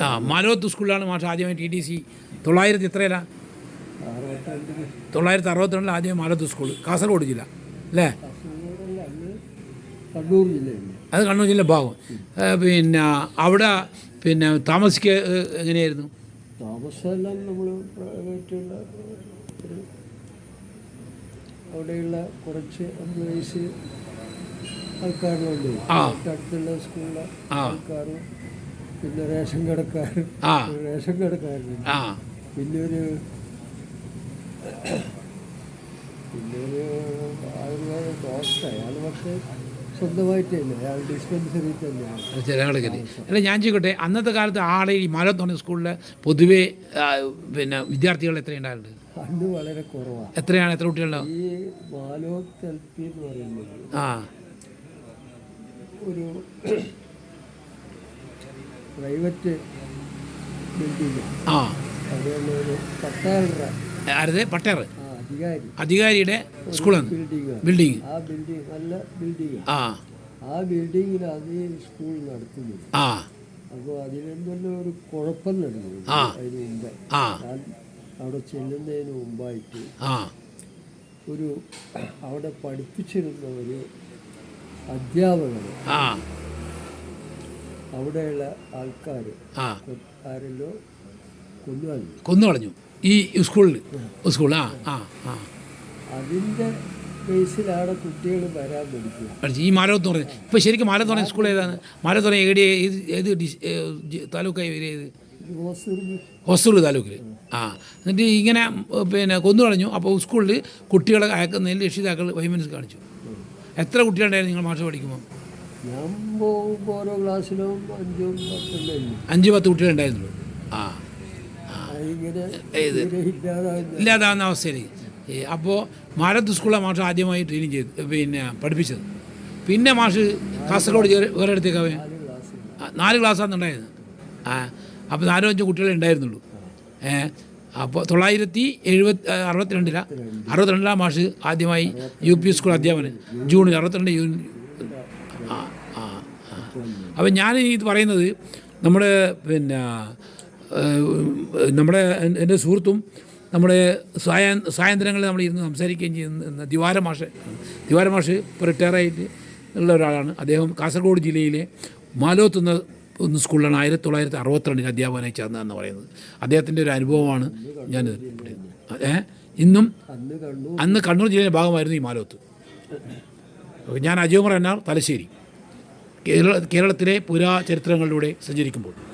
ആ മാലോത്ത് സ്കൂളിലാണ് മാഷ് ആദ്യമായി ടി ഡി സി തൊള്ളായിരത്തി എത്രയിലാണ് അറുപത്തിരണ്ടിന് തൊള്ളായിരത്തി അറുപത്തിരണ്ടിൽ ആദ്യം മാലോത്ത് സ്കൂൾ കാസർഗോഡ് ജില്ല. അല്ലേ? കണ്ണൂർ അത് കണ്ണൂർ ജില്ല ഭാഗം. പിന്നെ അവിടെ പിന്നെ താമസിക്കുക എങ്ങനെയായിരുന്നു? താമസമെല്ലാം നമ്മൾ പ്രൈവറ്റുള്ള അവിടെയുള്ള കുറച്ച് എംപ്ലോയീസ് ആൾക്കാരുണ്ട്. ആ. അടുത്തുള്ള സ്കൂളിലെ. ആൾക്കാരും പിന്നെ റേഷൻ ആ. റേഷൻ കടക്കാരുണ്ട് ആ. പിന്നെ ഒരു പിന്നെ ഒരു ആയുർവേദ ഡോക്ടർ അയാൾ പക്ഷേ സ്വന്തമായിട്ടില്ല അയാൾ ഡിസ്പെൻസറി തന്നെയാണ് ചിലകടക്കൽ അല്ല ഞാൻ ചോദിക്കട്ടെ അന്നത്തെ കാലത്ത് ആളെ ഈ മാലോത്ത് പറഞ്ഞ സ്കൂളിൽ പൊതുവേ പിന്നെ വിദ്യാർത്ഥികൾ എത്രയുണ്ടായിരുന്നു അന്ന് വളരെ കുറവാണ് എത്രയാണ്? എത്ര കുട്ടികളുണ്ടാവും ഈ മാലോത്ത് എൽ പി എന്ന് പറയുന്നത് ആ. ഒരു പ്രൈവറ്റ് ആ. ആരത്? പട്ടേർ അധികാരിയുടെ സ്കൂളാണ്. ബിൽഡിംഗ് ആ ബിൽഡിംഗ് നല്ല ബിൽഡിംഗ് ആ. ആ ബിൽഡിങ്ങിലാണ് ഈ സ്കൂൾ നടത്തുന്നു. ആ. അപ്പോൾ അതിലെന്തെല്ലാം ഒരു കുഴപ്പം നടന്നു. അതിന് മുമ്പേ. അവിടെ ചെല്ലുന്നതിന് മുമ്പായിട്ട് ഒരു അവിടെ പഠിപ്പിച്ചിരുന്ന ഒരു അധ്യാപകർ ആ. അവിടെയുള്ള ആൾക്കാർ ആ. ആരെല്ലോ കൊന്നുകളഞ്ഞു കൊന്നുകളഞ്ഞു ഈ സ്കൂളിൽ സ്കൂൾ ആ ആ ആ. അതിന്റെ ബേസിലാണ് കുട്ടികൾ വരാൻ പഠിക്കുക. ഈ മാലവത്ത് പറഞ്ഞ ഇപ്പോൾ ശരിക്കും മാലത്ത് പറഞ്ഞ സ്കൂൾ ഏതാണ്? മാലത്ത് പറഞ്ഞ ഏടിയ ഏത് ഏത് താലൂക്ക് താലൂക്കായി ഏത്? ഹൊസൂർ താലൂക്കിൽ ആ. എന്നിട്ട് ഇങ്ങനെ പിന്നെ കൊന്നു കളഞ്ഞു. അപ്പോൾ സ്കൂളിൽ കുട്ടികളെ അയക്കുന്നതിൽ രക്ഷിതാക്കൾ വൈമൻസ് കാണിച്ചു. എത്ര കുട്ടികളുണ്ടായിരുന്നു നിങ്ങൾ മാഷ് പഠിക്കുമ്പോൾ ഞാൻ പോകുമ്പോൾ ഓരോ ക്ലാസ്സിലും അഞ്ചും പത്തുണ്ടായിരുന്നു അഞ്ച് പത്ത് കുട്ടികളുണ്ടായിരുന്നുള്ളൂ ആ ഇല്ലാതാവുന്ന? ഇല്ലാതാകുന്ന അവസ്ഥയിൽ അപ്പോൾ മാലത്ത് സ്കൂളിലെ മാഷ് ആദ്യമായി ട്രെയിനിങ് ചെയ്ത് പിന്നെ പഠിപ്പിച്ചത്. പിന്നെ മാഷ് കാസർഗോഡ് വേറെ അടുത്തേക്കാവേ നാല് ക്ലാസ്സാണ് ഉണ്ടായിരുന്നത് ആ അപ്പോൾ നാലോ അഞ്ച് കുട്ടികളെ ഉണ്ടായിരുന്നുള്ളൂ. അപ്പോൾ തൊള്ളായിരത്തി എഴുപത്തി അറുപത്തിരണ്ടിലാണ് അറുപത്തിരണ്ടിലാണ് മാഷ് ആദ്യമായി യു പി സ്കൂൾ അധ്യാപനം ജൂണിൽ അറുപത്തിരണ്ട് ജൂൺ അപ്പം ഞാൻ ഇത് പറയുന്നത് നമ്മുടെ പിന്നെ നമ്മുടെ എന്റെ സുഹൃത്തും നമ്മുടെ സായ സായന്ത്രങ്ങളിൽ നമ്മൾ ഇരുന്ന് സംസാരിക്കുകയും ചെയ്യുന്ന ദിവാര മാഷ് ദിവാര മാഷ് ഇപ്പോൾ റിട്ടയറായിട്ട് ഉള്ള ഒരാളാണ്. അദ്ദേഹം കാസർഗോഡ് ജില്ലയിലെ മാലോത്ത് എന്ന ഒന്ന് സ്കൂളിലാണ് ആയിരത്തി തൊള്ളായിരത്തി അറുപത്തിരണ്ടിൽ അധ്യാപകനായി ചേർന്നതെന്ന് പറയുന്നത്. അദ്ദേഹത്തിന്റെ ഒരു അനുഭവമാണ് ഞാൻ ഏ? ഇന്നും അന്ന് കണ്ണൂർ ജില്ലയിലെ ഭാഗമായിരുന്നു ഈ മാലോത്ത്. ഞാൻ അജയകുമാർ എന്നാർ തലശ്ശേരി. കേരള കേരളത്തിലെ പുരാചരിത്രങ്ങളിലൂടെ സഞ്ചരിക്കുമ്പോൾ.